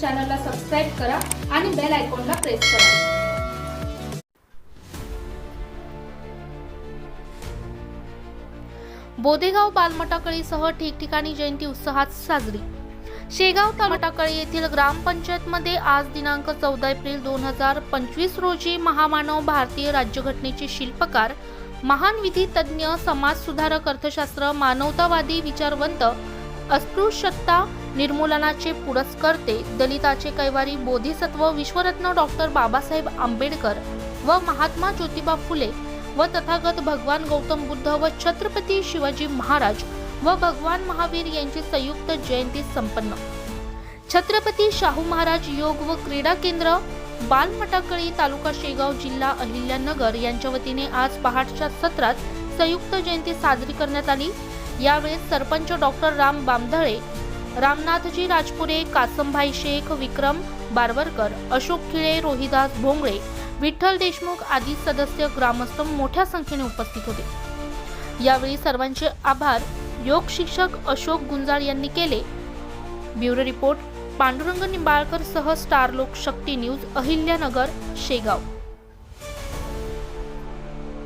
चॅनलला सबस्क्राईब करा आणि बेल आयकॉनला प्रेस करा. बोदेगाव बालमटाकळीसह ठिकठिकाणी जयंती उत्साहात साजरी. शेगाव तालुटाकळी येथील ग्रामपंचायतमध्ये आज दिनांक चौदा एप्रिल दोन हजार पंचवीस रोजी महामानव भारतीय राज्यघटनेचे शिल्पकार महान विधी तज्ज्ञ समाजसुधारक अर्थशास्त्र मानवतावादी विचारवंत अस्पृश्यता निर्मूलनाचे पुरस्कर्ते दलिताचे कैवारी बोधिसत्व विश्वरत्न डॉक्टर बाबासाहेब आंबेडकर व महात्मा ज्योतिबा फुले व तथागत भगवान गौतम बुद्ध व छत्रपती शिवाजी महाराज व भगवान महावीर यांची संयुक्त जयंती संपन्न. छत्रपती शाहू महाराज योग व क्रीडा केंद्र बालमटाकळी तालुका शेगाव जिल्हा अहिल्यानगर यांच्या वतीने आज पहाटच्या सत्रात संयुक्त जयंती साजरी करण्यात आली. यावेळी सरपंच डॉक्टर राम बामधळे रामनाथजी राजपुरे कासमभाई शेख विक्रम बारवरकर अशोक खिळे रोहिदास भोंगळे विठ्ठल देशमुख आदी सदस्य ग्रामस्थ मोठ्या संख्येने उपस्थित होते. यावेळी सर्वांचे आभार. योग शिक्षक अशोक गुंजाळ यांनी केले. ब्युरो रिपोर्ट पांडुरंग निंबाळकर सह स्टार लोक शक्ती न्यूज अहिल्यानगर शेगाव.